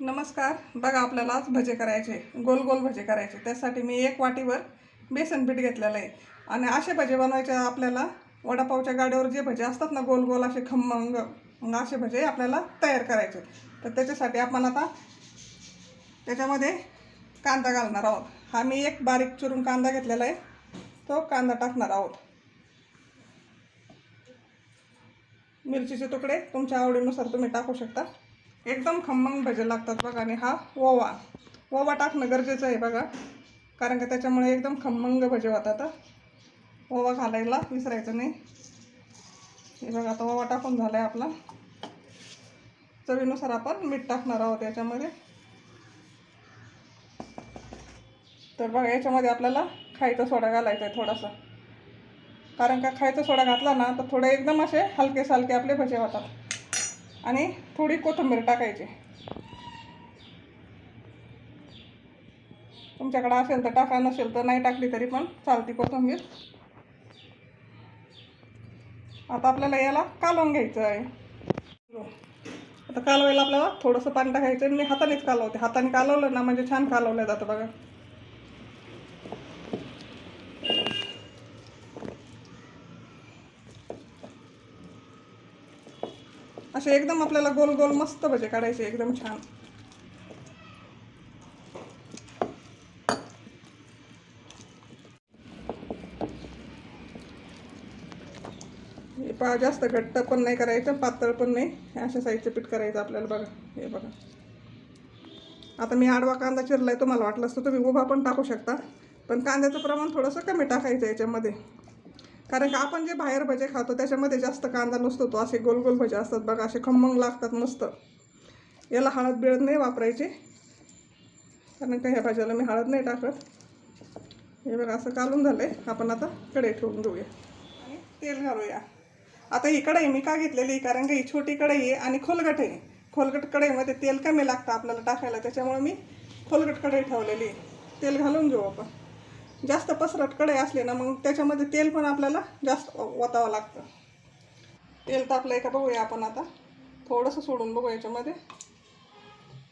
नमस्कार. बघा आपल्याला आज भजे करायचे गोल गोल भजे करायचे त्यासाठी मी एक वाटीवर बेसन पीठ घेतलेलं आहे. आणि असे भजे बनवायचे आपल्याला. वडापावच्या गाड्यावर जे भजे असतात ना गोल गोल असे खमंग मग असे भजे आपल्याला तयार करायचे तर त्याच्यासाठी आपण आता त्याच्यामध्ये कांदा घालणार आहोत. हा मी एक बारीक चिरून कांदा घेतलेला आहे. तो कांदा टाकणार आहोत. मिरचीचे तुकडे तुमच्या आवडीनुसार तुम्ही टाकू शकता. एकदम खमंग भजे लागतात बघा आणि हा ओवा. ओवा टाकणं गरजेचं आहे बघा कारण का त्याच्यामुळे एकदम खमंग भजे होतात ओवा घालायला विसरायचं नाही. हे बघा आता ओवा टाकून झाला आहे आपला. चवीनुसार आपण मीठ टाकणार आहोत याच्यामध्ये. तर बघा याच्यामध्ये आपल्याला खायचा सोडा घालायचा आहे थोडासा. कारण का खायचा सोडा घातला ना तर थोडे एकदम असे हलके सालके आपले भजे होतात. आणि थोडी कोथिंबीर टाकायची. तुमच्याकडं असेल तर टाका नसेल तर नाही टाकली तरी पण चालती कोथिंबीर. आता आपल्याला याला कालवून घ्यायचं आहे. आता कालवायला आपल्याला थोडंसं पाणी टाकायचं आणि मी हातानेच कालवते. हाताने कालवलं ना म्हणजे छान कालवलं जातं बघा. असे एकदम आपल्याला गोल गोल मस्त भजे काढायचे एकदम छान. हे जास्त घट्ट पण नाही करायचं पातळ पण नाही. अशा साईजचं पीठ करायचं आपल्याला बघा. हे बघा. आता मी आडवा कांदा चिरलाय तुम्हाला वाटलं असतं तुम्ही उभा पण टाकू शकता. पण कांद्याचं प्रमाण थोडंसं कमी टाकायचं याच्यामध्ये. कारण का आपण जे बाहेर भजे खातो त्याच्यामध्ये जास्त कांदा नसतो तो असे गोल गोल भजे असतात बघा असे खमंग लागतात मस्त. याला हळद बिळद नाही वापरायची. कारण का ह्या भाज्याला मी हळद नाही टाकत. हे बघा असं कालून झालं आहे आपण आता कढई ठेवून देऊया. आणि तेल घालूया. आता ही कढई मी का घेतलेली? कारण का ही छोटी कढई आहे आणि खोलगट आहे. खोलगट कढईमध्ये तेल कमी लागतं आपल्याला टाकायला. त्याच्यामुळे मी खोलगट कढई ठेवलेली आहे. तेल घालून घेऊ आपण. जास्त पसरट कढई असले ना मग त्याच्यामध्ये तेल पण आपल्याला जास्त ओतावं लागतं. तेल तापलं आहे का बघूया आपण आता. थोडंसं सोडून बघू याच्यामध्ये.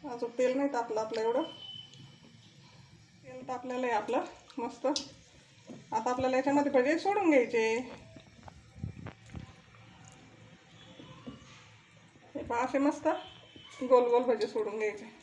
अजून तेल नाही तापलं आपलं एवढं. तेल तापलेलं आहे आपलं मस्त. आता आपल्याला याच्यामध्ये भजे सोडून घ्यायचे. हे पहा असे मस्त गोल गोल भजे सोडून घ्यायचे.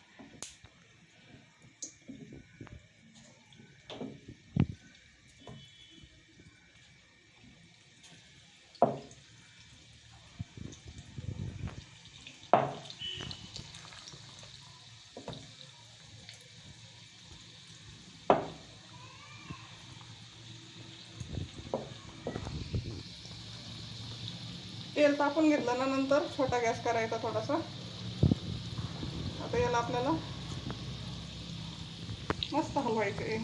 तेल तापून घेतलं ना नंतर छोटा गॅस करायचा थोडासा. आता याला आपल्याला मस्त हलवायचे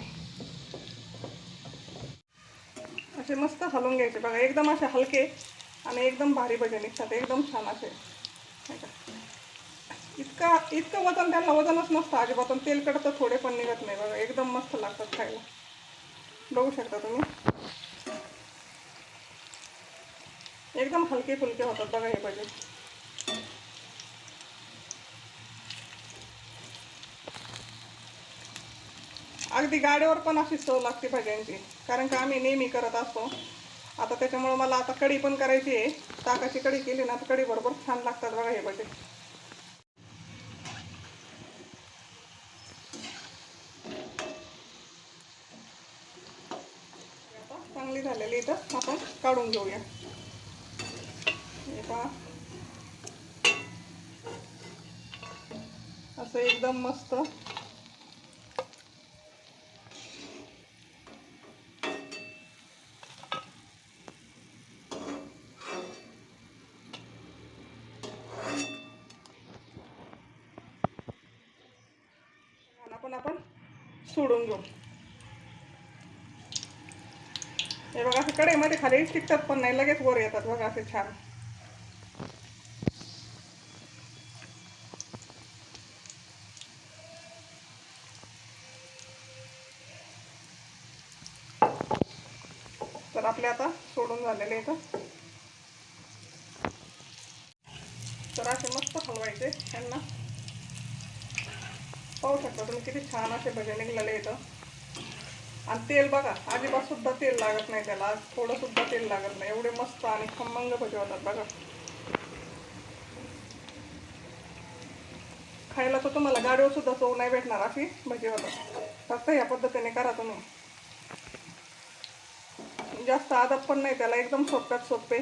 असे मस्त हलवून घ्यायचे. बघा एकदम असे हलके आणि एकदम भारी भजे निघतात. एकदम छान असे. इतका इतकं वजन त्यांना वजनच नसतं अजिबात. तेलकट तर थोडे पण निघत नाही बघा. एकदम मस्त लागतात खायला. बघू शकता तुम्ही. एकदम हलके फुलके होतात बघा हे पाहिजे अगदी गाड्यावर पण अशी चव लागते भाज्यांची. कारण का आम्ही नेहमी करत असतो. आता त्याच्यामुळं मला आता कढी पण करायची आहे. ताकाची कढी केली ना तर कढी बरोबर छान लागतात बघा हे भाजी आता चांगली झालेली इथं. आपण काढून घेऊया. हे पहा असं एकदम मस्त. आपण आपण सोडून घेऊ. हे बघा असं कडेमध्ये खाली टिकतात पण नाही लगेच वर येतात बघा असे छान. तर आपले आता सोडून झालेले इथं तर असे मस्त हलवायचे यांना पाहू शकता तुम्ही किती छान असे भजे निघलेले इथं आणि तेल बघा अजिबात सुद्धा तेल लागत नाही त्याला. थोडं सुद्धा तेल लागत नाही. एवढे मस्त आणि खमंग भजे होतात बघा. खायला तर तुम्हाला गाडीवर सुद्धा चव नाही भेटणार अशी भजी होतात. फक्त या पद्धतीने करा तुम्ही. जास्त आदत पण नाही त्याला एकदम सोप्यात सोपे.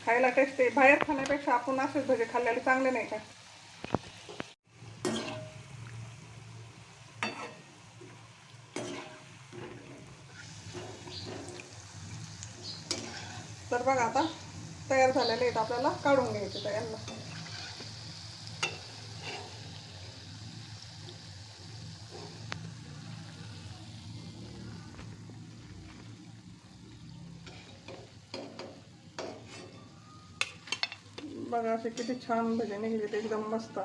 खायला टेस्ट आहे. बाहेर खाण्यापेक्षा आपण असेच भजे खाल्लेले चांगले नाही का? तर बघा आता तयार झालेले आहेत आपल्याला. काढून घ्यायचे तयारला बघा असे किती छान भजे निघले ते एकदम मस्त.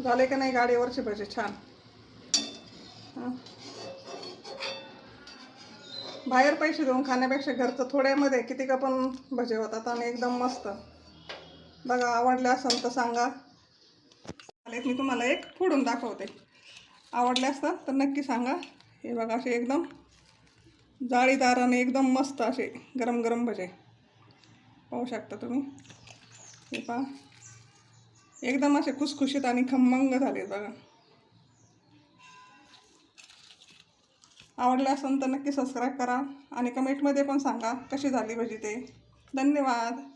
झाले का नाही गाडीवरचे भजे छान. बाहेर पैसे देऊन खाण्यापेक्षा घरचं थोड्यामध्ये किती का पण भजे होतात आणि एकदम मस्त. बघा आवडले असेल तर सांगा. चालेल मी तुम्हाला एक फोडून दाखवते. आवडले असतात तर नक्की सांगा. हे बघा असे एकदम जाळीदार आणि एकदम मस्त असे गरम गरम भजे. पाहू शकता तुम्ही. हे पहा. एकदम असे खुसखुशीत आणि खमंग झाले बघा. आवडले असेल तर नक्की सबस्क्राईब करा आणि कमेंटमध्ये पण सांगा कशी झाली भजी ते. धन्यवाद.